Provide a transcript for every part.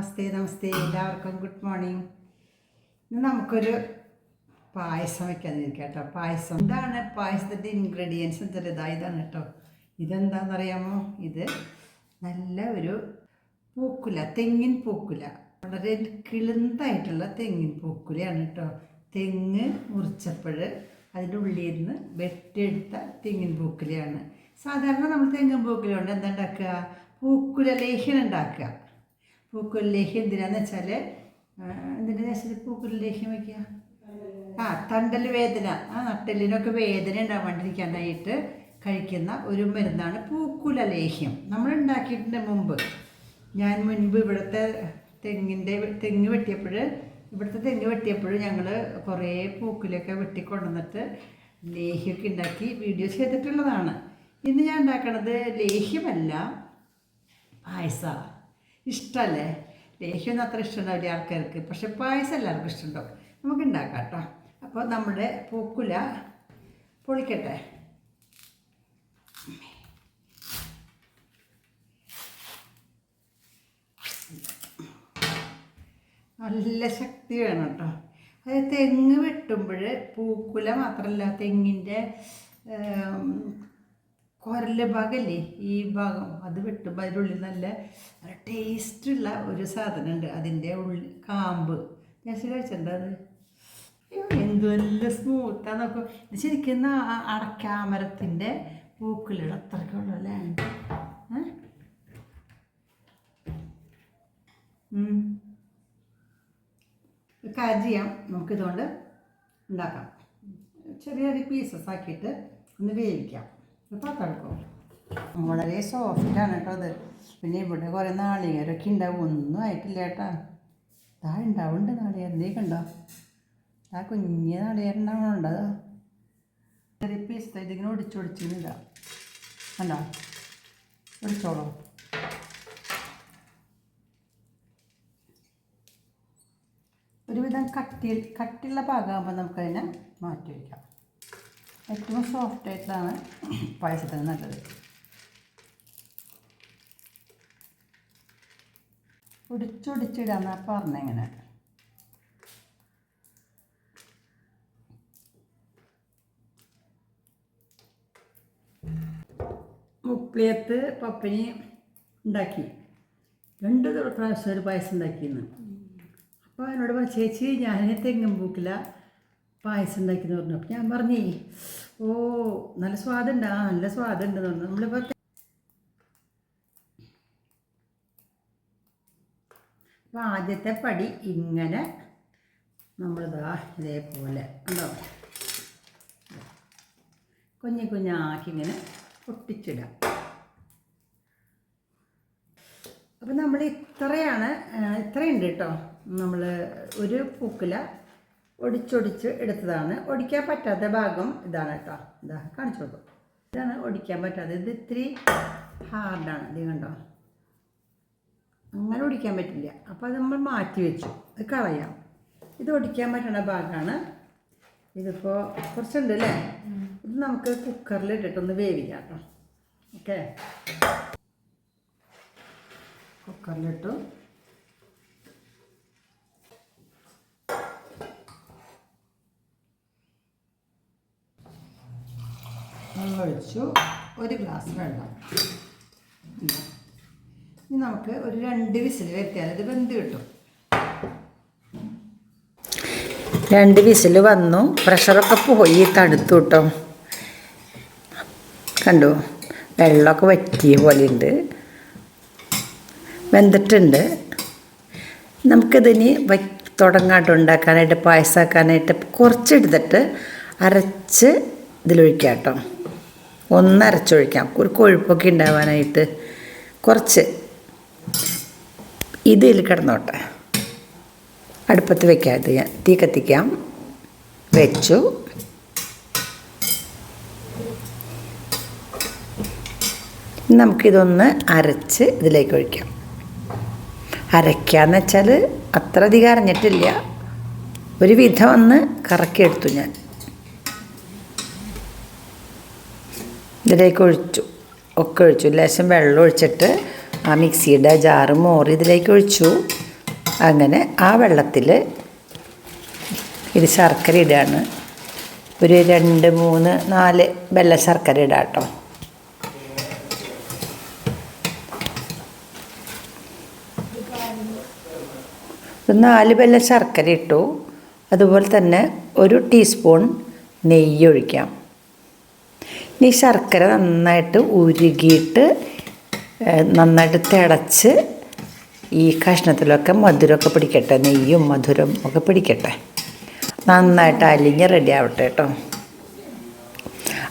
നമസ്തേ നമസ്തേ. എല്ലാവർക്കും good morning ഇന്ന് നമുക്കൊരു പായസം വെക്കാൻ ഇരിക്കാം കേട്ടോ. പായസം. ഇതാണ് പായസത്തിന്റെ ഇൻഗ്രീഡിയൻസ് ചെറുതാ ഇതാണ് കേട്ടോ. ഇതെന്താണെന്നറിയാമോ? ഇത് നല്ല ഒരു പൂക്കുല തെങ്ങിൻ പൂക്കുല. വളരെ കിളുന്തായിട്ടുള്ള തെങ്ങിൻ പൂക്കുലയാണ് കേട്ടോ. തെങ്ങ് മുറിച്ചപ്പോൾ അതിന്റെ ഉള്ളിൽ നിന്ന് വെട്ടിയെടുത്ത തെങ്ങിൻ പൂക്കുലയാണ്. സാധാരണ നമ്മൾ തെങ്ങിൻ പൂക്കുല കൊണ്ട് എന്താ ഉണ്ടാക്കുക? പൂക്കുല ലേഹ്യം ഉണ്ടാക്കുക. പൂക്കുല ലേഹ്യം എന്തിനാന്ന് വെച്ചാൽ എന്തിനാ വെച്ചാൽ പൂക്കുല ലേഹ്യം വയ്ക്കുക ആ തണ്ടൽ വേദന. ആ നട്ടലിനൊക്കെ വേദന ഉണ്ടാവാണ്ടിരിക്കാനായിട്ട് കഴിക്കുന്ന ഒരു മരുന്നാണ് പൂക്കുല ലേഹ്യം. നമ്മൾ ഉണ്ടാക്കിയിട്ടുണ്ട് മുമ്പ്. ഞാൻ മുൻപ് ഇവിടുത്തെ തെങ്ങിന്റെ തെങ്ങ് വെട്ടിയപ്പോൾ ഇവിടുത്തെ തെങ്ങ് വെട്ടിയപ്പോൾ ഞങ്ങൾ കുറേ പൂക്കുലൊക്കെ വെട്ടിക്കൊണ്ടുവന്നിട്ട് ലേഹ്യമൊക്കെ ഉണ്ടാക്കി വീഡിയോ ചെയ്തിട്ടുള്ളതാണ്. ഇന്ന് ഞാൻ ഉണ്ടാക്കണത് ലേഹ്യമല്ല പായസ ഇഷ്ടമല്ലേ ലേഹ്യമൊന്നും അത്ര ഇഷ്ടമുണ്ടാവില്ല ആൾക്കാർക്ക് പക്ഷെ പായസം എല്ലാവർക്കും ഇഷ്ടമുണ്ടാവും നമുക്ക് ഉണ്ടാക്കാം കേട്ടോ. അപ്പോൾ നമ്മുടെ പൂക്കുല പൊളിക്കട്ടെ? നല്ല ശക്തി വേണം കേട്ടോ. അത് തെങ്ങ് വെട്ടുമ്പോൾ പൂക്കുല മാത്രമല്ല തെങ്ങിന്റെ കുരൽ ഭാഗമല്ലേ ഈ ഭാഗം അത് വെട്ടുമ്പോൾ അതിന്റെ ഉള്ളിൽ നല്ല നല്ല ടേസ്റ്റുള്ള ഒരു സാധനമുണ്ട്. അതിന്റെ ഉള്ളിൽ കാമ്പ്. ഞാൻ കഴിച്ചിട്ടുണ്ട് അത്? എന്ത് നല്ല സ്മൂത്താന്നൊക്കെ ഇത് ശരിക്കും ആ അടക്കാമരത്തിന്റെ പൂക്കളുടെ അത്രയ്ക്കുള്ളൂ അല്ലേ? കാര്യം ചെയ്യാം. നമുക്കിതുകൊണ്ട് ഉണ്ടാക്കാം. ചെറിയ ചെറിയ പീസസ് ആക്കിയിട്ട് ഒന്ന് വേവിക്കാം. പാത്തെടുക്കും വളരെ സോഫ്റ്റാണ് കേട്ടോ അത്. പിന്നെ ഇവിടെ കുറേ നാളികേരമൊക്കെ ഉണ്ടാവും. ഒന്നും ആയിട്ടില്ല കേട്ടാ. ഇതാ ഉണ്ടാവുന്നുണ്ട് നാളികേരം. നീ കണ്ടോ? ആ കുഞ്ഞ് നാളികേരം ഉണ്ടാവണുണ്ട്. ചെറിയ പീസ് ഇതിങ്ങനെ ഒടിച്ചൊടിച്ചിരുന്നില്ല കണ്ടോ? ഒടിച്ചോളൂ. ഒരുവിധം കട്ടി കട്ടിയുള്ള പാകമാകുമ്പോൾ നമുക്കതിനെ മാറ്റി വയ്ക്കാം. ഏറ്റവും സോഫ്റ്റ് ആയിട്ടാണ് പായസത്തിന് നല്ലത്. ഒടിച്ചൊടിച്ചിടാന്നാ പറഞ്ഞെങ്ങനെ മുപ്പിളിയത്ത് പപ്പനി ഉണ്ടാക്കി. രണ്ട് പ്രാവശ്യം ഒരു പായസം ഉണ്ടാക്കിയെന്ന്. അപ്പോൾ എന്നോട് പറഞ്ഞു ചേച്ചി ഞാൻ തെങ്ങും പൂക്കില്ല പായസം ഉണ്ടാക്കിയെന്ന് പറഞ്ഞു. അപ്പം ഞാൻ പറഞ്ഞേ ഓ നല്ല സ്വാദുണ്ട്. ആ നല്ല സ്വാദുണ്ടെന്ന് പറഞ്ഞു. നമ്മളിപ്പോൾ അപ്പോൾ ആദ്യത്തെ പടി ഇങ്ങനെ നമ്മളിതാ ഇതേപോലെ ഉണ്ടോ കുഞ്ഞു കുഞ്ഞാക്കി ഇങ്ങനെ പൊട്ടിച്ചിടാം അപ്പം നമ്മൾ ഇത്രയാണ് ഇത്രയുണ്ട് കേട്ടോ. നമ്മൾ ഒരു പൂക്കുല ഒടിച്ചൊടിച്ച് എടുത്തതാണ്. ഒടിക്കാൻ പറ്റാത്ത ഭാഗം ഇതാണ് കേട്ടോ. ഇതാ കാണിച്ചു കൊടുക്കും. ഇതാണ് ഒടിക്കാൻ പറ്റാത്ത ഇത് ഇത്തിരി ഹാർഡാണ് ഇത് കണ്ടോ? അങ്ങനെ ഒടിക്കാൻ പറ്റില്ല. അപ്പോൾ അത് നമ്മൾ മാറ്റി വെച്ചു. അത് കളയാം. ഇത് ഒടിക്കാൻ പറ്റുന്ന ഭാഗമാണ് ഇതിപ്പോൾ കുറച്ചുണ്ട് അല്ലേ? ഇത് നമുക്ക് കുക്കറിൽ ഇട്ടിട്ടൊന്ന് വേവിക്കാം കേട്ടോ. ഓക്കെ കുക്കറിലിട്ടു ഒഴിച്ചു. ഒരു ഗ്ലാസ് വെള്ളം. ഇനി നമുക്ക് ഒരു രണ്ട് വിസിൽ വരുത്തിയാൽ ഇത് വെന്ത് കിട്ടും? രണ്ട് വിസിൽ വന്നു. പ്രഷറൊക്കെ പോയി. തണുത്തു കേട്ടോ. കണ്ടു? വെള്ളമൊക്കെ വറ്റിയ പോലെയുണ്ട് വെന്തിട്ടുണ്ട്. നമുക്കിതിന് തുടങ്ങാട്ട് ഉണ്ടാക്കാനായിട്ട് പായസമാക്കാനായിട്ട് കുറച്ചെടുത്തിട്ട് അരച്ച് ഇതിലൊഴിക്കാം കേട്ടോ. ഒന്ന് അരച്ചൊഴിക്കാം ഒരു കൊഴുപ്പൊക്കെ ഉണ്ടാവാനായിട്ട് കുറച്ച് ഇതിൽ കിടന്നോട്ടെ. അടുപ്പത്ത് വെക്കാം ഇത്. ഞാൻ തീ കത്തിക്കാം. വെച്ചു. നമുക്കിതൊന്ന് അരച്ച് ഇതിലേക്ക് ഒഴിക്കാം. അരയ്ക്കാന്ന് വെച്ചാൽ അത്ര അധികം അരഞ്ഞിട്ടില്ല. ഒരു വിധം ഒന്ന് കറക്കിയെടുത്തു ഞാൻ. ഇതിലേക്ക് ഒഴിച്ചു. ഒക്കെ ഒഴിച്ചു. ലേശം വെള്ളം ഒഴിച്ചിട്ട് ആ മിക്സിയുടെ ജാറ് മോറി ഇതിലേക്ക് ഒഴിച്ചു. അങ്ങനെ ആ വെള്ളത്തിൽ ഇത് ശർക്കര ഇടുകയാണ് ഒരു രണ്ട് മൂന്ന് നാല് വെള്ള ശർക്കര ഇടാം കേട്ടോ. നാല് വെള്ള ശർക്കര ഇട്ടു. അതുപോലെ തന്നെ ഒരു ടീസ്പൂൺ നെയ്യ് ഒഴിക്കാം. ഇനി ശർക്കര നന്നായിട്ട് ഉരുകിയിട്ട് നന്നായിട്ട് തിളച്ച് ഈ കഷ്ണത്തിലൊക്കെ മധുരമൊക്കെ പിടിക്കട്ടെ നെയ്യും മധുരം ഒക്കെ പിടിക്കട്ടെ. നന്നായിട്ട് അലിഞ്ഞ് റെഡി ആവട്ടെ കേട്ടോ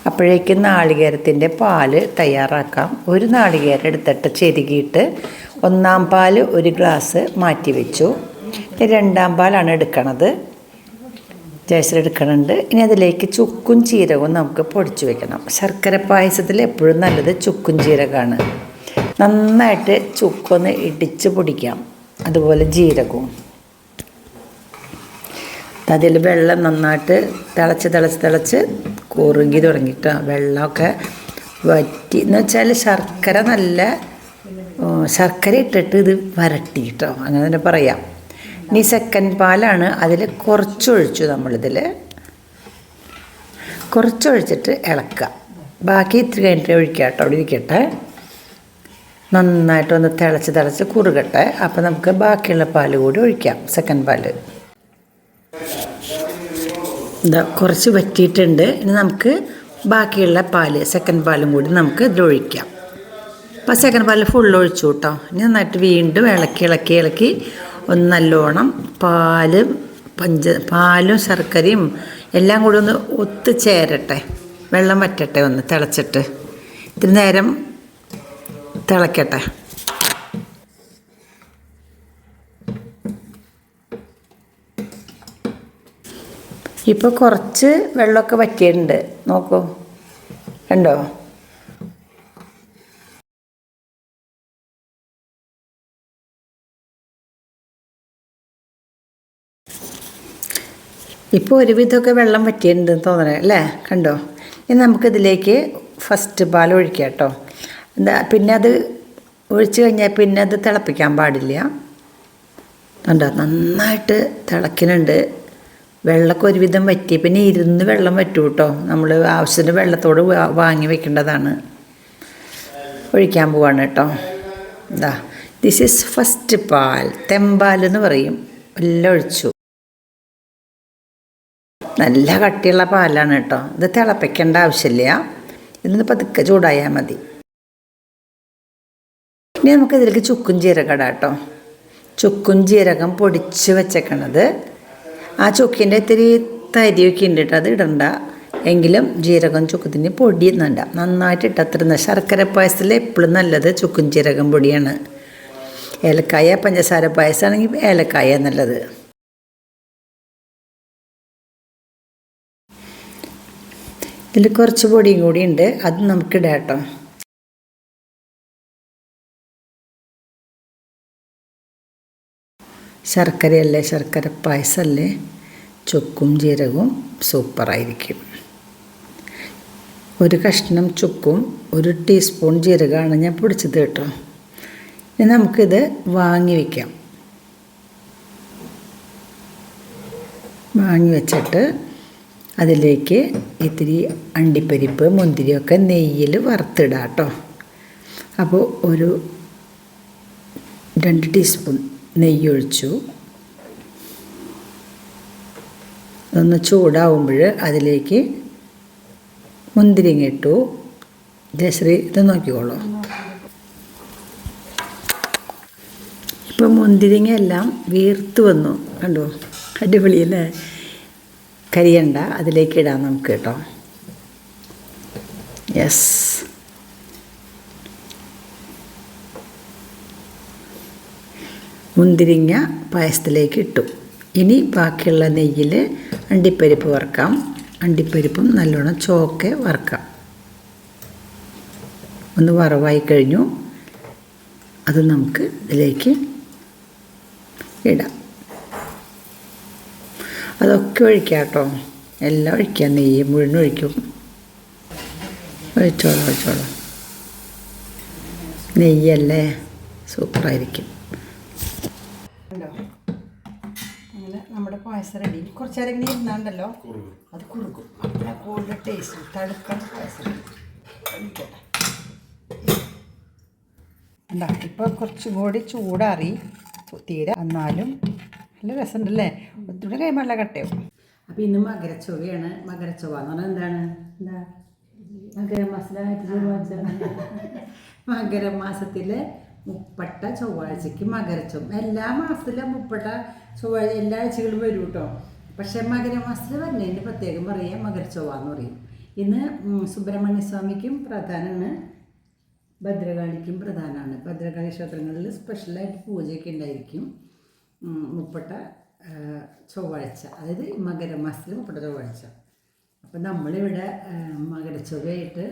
അപ്പോഴേക്കും നാളികേരത്തിന്റെ പാൽ തയ്യാറാക്കാം. ഒരു നാളികേരം എടുത്തിട്ട് ചെരുകിയിട്ട് ഒന്നാം പാൽ ഒരു ഗ്ലാസ് മാറ്റി വെച്ചു രണ്ടാം പാലാണ് എടുക്കണത്. ജയശ്രീ എടുക്കണുണ്ട്. ഇനി അതിലേക്ക് ചുക്കും ചീരകവും നമുക്ക് പൊടിച്ചു വെക്കണം. ശർക്കര പായസത്തിൽ എപ്പോഴും നല്ലത് ചുക്കും ചീരകമാണ്. നന്നായിട്ട് ചുക്കൊന്ന് ഇടിച്ച് പൊടിക്കാം. അതുപോലെ ജീരകവും. അതിൽ വെള്ളം നന്നായിട്ട് തിളച്ച് തിളച്ച് തിളച്ച് കുറുകി തുടങ്ങിയിട്ട് വെള്ളമൊക്കെ വറ്റി. എന്ന് വെച്ചാൽ ശർക്കര നല്ല ശർക്കര ഇട്ടിട്ട് ഇത് വരട്ടി കേട്ടോ അങ്ങനെ തന്നെ പറയാം. ഇനി സെക്കൻഡ് പാലാണ് അതിൽ കുറച്ചൊഴിച്ചു നമ്മളിതിൽ കുറച്ചൊഴിച്ചിട്ട് ഇളക്കുക. ബാക്കി ഇത്തിരി കഴിഞ്ഞിട്ട് ഒഴിക്കുക കേട്ടോ അവിടെ ഇരിക്കട്ടെ നന്നായിട്ടൊന്ന് തിളച്ച് തിളച്ച് കുറുകട്ടെ. അപ്പോൾ നമുക്ക് ബാക്കിയുള്ള പാൽ കൂടി ഒഴിക്കാം സെക്കൻഡ് പാൽ ഇതാ കുറച്ച് വറ്റിയിട്ടുണ്ട്. ഇനി നമുക്ക് ബാക്കിയുള്ള പാൽ സെക്കൻഡ് പാലും കൂടി നമുക്ക് ഇതിലൊഴിക്കാം അപ്പോൾ സെക്കൻഡ് പാൽ ഫുൾ ഒഴിച്ചു കേട്ടോ. ഇനി നന്നായിട്ട് വീണ്ടും ഇളക്കി ഇളക്കി ഇളക്കി ഒന്ന് നല്ലോണം പാലും പഞ്ച പാലും ശർക്കരയും എല്ലാം കൂടി ഒന്ന് ഒത്തുചേരട്ടെ. വെള്ളം വറ്റട്ടെ ഒന്ന് തിളച്ചിട്ട്. ഇത്തിരി നേരം തിളക്കട്ടെ. ഇപ്പോൾ കുറച്ച് വെള്ളമൊക്കെ വറ്റിയിട്ടുണ്ട്. നോക്കൂ. കണ്ടോ? ഇപ്പോൾ ഒരുവിധമൊക്കെ വെള്ളം വറ്റിയിട്ടുണ്ട് തോന്നണേ അല്ലേ? കണ്ടോ? ഇനി നമുക്കിതിലേക്ക് ഫസ്റ്റ് പാൽ ഒഴിക്കാം കേട്ടോ. എന്താ പിന്നെ അത് ഒഴിച്ച് കഴിഞ്ഞാൽ പിന്നെ അത് തിളപ്പിക്കാൻ പാടില്ല. കണ്ടോ? നന്നായിട്ട് തിളക്കുന്നുണ്ട് വെള്ളമൊക്കെ ഒരുവിധം വറ്റി പിന്നെ ഇരുന്ന് വെള്ളം വറ്റൂ കേട്ടോ. നമ്മൾ ആവശ്യത്തിന് വെള്ളത്തോട് വാങ്ങി വെക്കേണ്ടതാണ്. ഒഴിക്കാൻ പോവാണ് കേട്ടോ. എന്താ ദിസ് ഈസ് ഫസ്റ്റ് പാൽ. തെമ്പാൽ എന്ന് പറയും. എല്ലാം ഒഴിച്ചു. നല്ല കട്ടിയുള്ള പാലാണ് കേട്ടോ. ഇത് തിളപ്പിക്കേണ്ട ആവശ്യമില്ല. ഇതിന് പതുക്കെ ചൂടായാൽ മതി. ഇനി നമുക്ക് ഇതിലേക്ക് ചുക്കും ജീരകം ഇടാം കേട്ടോ. ചുക്കും ജീരകം പൊടിച്ച് വെച്ചേക്കണത്. ആ ചുക്കിന്റെ ഇത്തിരി തരിയൊക്കെ ഉണ്ട് കേട്ടോ. അത് ഇടണ്ട. എങ്കിലും ജീരകം ചുക്കത്തിന് പൊടി എന്നണ്ട നന്നായിട്ട് ഇട്ടത്തിരുന്ന. ശർക്കര പായസത്തിൽ എപ്പോഴും നല്ലത് ചുക്കും ജീരകം പൊടിയാണ്. ഏലക്കായ പഞ്ചസാര പായസമാണെങ്കിൽ ഏലക്കായ നല്ലത്. ഇതിൽ കുറച്ച് പൊടിയും കൂടി ഉണ്ട്. അത് നമുക്കിടാം കേട്ടോ. ശർക്കരയല്ലേ? ശർക്കര പായസമല്ലേ ചുക്കും ജീരകവും സൂപ്പറായിരിക്കും ഒരു കഷ്ണം ചുക്കും ഒരു ടീസ്പൂൺ ജീരകമാണ് ഞാൻ പൊടിച്ചത് കേട്ടോ. ഇനി നമുക്കിത് വാങ്ങി വയ്ക്കാം വാങ്ങി വെച്ചിട്ട് അതിലേക്ക് ഇത്തിരി അണ്ടിപ്പരിപ്പ് മുന്തിരിയൊക്കെ നെയ്യിൽ വറുത്തിടാം കേട്ടോ. അപ്പോൾ ഒരു രണ്ട് ടീസ്പൂൺ നെയ്യ് ഒഴിച്ചു ഒന്ന് ചൂടാവുമ്പോൾ അതിലേക്ക് മുന്തിരിങ്ങ ഇട്ടു. ജയശ്രീ ഇത് നോക്കിക്കോളൂ. ഇപ്പം മുന്തിരിങ്ങ എല്ലാം വീർത്ത് വന്നു. കണ്ടോ? അടിപൊളിയല്ലേ കരിയണ്ട. അതിലേക്ക് ഇടാം നമുക്ക് കേട്ടോ. യെസ് മുന്തിരിങ്ങ പായസത്തിലേക്ക് ഇട്ടു. ഇനി ബാക്കിയുള്ള നെയ്യിൽ അണ്ടിപ്പരിപ്പ് വറുക്കാം. അണ്ടിപ്പരിപ്പും നല്ലോണം ചോക്കെ വറുക്കാം. ഒന്ന് വറവായി കഴിഞ്ഞു. അത് നമുക്ക് ഇതിലേക്ക് ഇടാം. അതൊക്കെ ഒഴിക്കാം കേട്ടോ. എല്ലാം ഒഴിക്കാം നെയ്യ് മുഴുവൻ ഒഴിക്കും. ഒഴിച്ചോളൂ ഒഴിച്ചോളൂ. നെയ്യല്ലേ? സൂപ്പറായിരിക്കും. അങ്ങനെ നമ്മുടെ പായസം റെഡി കുറച്ച് നേരം ഇങ്ങനെ ഇരുന്നാണ്ടല്ലോ. കുറുകും. അത് കുറുക്കും അങ്ങനെ കൂടുതൽ ടേസ്റ്റ് തടുക്കണം പായസം എന്താ ഇപ്പോൾ കുറച്ചും കൂടി ചൂടാറി. തീരെ എന്നാലും നല്ല രസമുണ്ടല്ലേ? ഒത്തിരി കഴിയുമ്പോൾ കട്ടയാവും അപ്പോൾ ഇന്ന് മകരച്ചൊവ്വയാണ്. മകരച്ചൊവ്വ എന്ന് പറഞ്ഞാൽ എന്താണ്? എന്താ? മകര മകരമാസത്തിലെ മുപ്പട്ട ചൊവ്വാഴ്ചയ്ക്ക് മകരച്ചൊവ്വ. എല്ലാ മാസത്തിലും മുപ്പട്ട ചൊവ്വാഴ്ച എല്ലാ ആഴ്ചകളും വരും കേട്ടോ. പക്ഷേ മകരമാസത്തിൽ വരുന്നതിന് പ്രത്യേകം പറയുക മകരച്ചൊവ്വ എന്ന് പറയും. ഇന്ന് സുബ്രഹ്മണ്യ സ്വാമിക്കും പ്രധാനമാണ് ഭദ്രകാളിക്കും പ്രധാനമാണ്. ഭദ്രകാളി ക്ഷേത്രങ്ങളിൽ സ്പെഷ്യലായിട്ട് പൂജയൊക്കെ ഉണ്ടായിരിക്കും. മുപ്പട്ട ചൊവ്വാഴ്ച. അതായത് മകരമാസത്തിൽ മുപ്പട്ട ചൊവ്വാഴ്ച. അപ്പം നമ്മളിവിടെ മകര മകരച്ചൊവ്വയായിട്ട്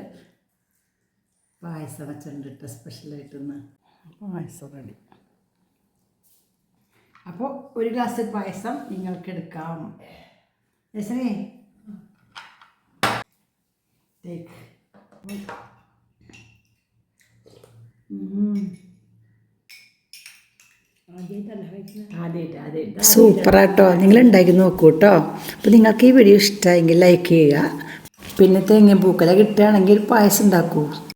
പായസം വെച്ചിട്ടുണ്ട് കേട്ടോ സ്പെഷ്യലായിട്ടൊന്ന് പായസം റെഡി. അപ്പോൾ ഒരു ഗ്ലാസ് പായസം നിങ്ങൾക്ക് എടുക്കാം രസനേ ടേക്ക് സൂപ്പറാട്ടോ നിങ്ങൾ ഉണ്ടാക്കി നോക്കൂ കേട്ടോ അപ്പോൾ നിങ്ങൾക്ക് ഈ വീഡിയോ ഇഷ്ടമായെങ്കിൽ ലൈക്ക് ചെയ്യുക. പിന്നെ തേങ്ങ പൂക്കല കിട്ടുകയാണെങ്കിൽ പായസം ഉണ്ടാക്കൂ.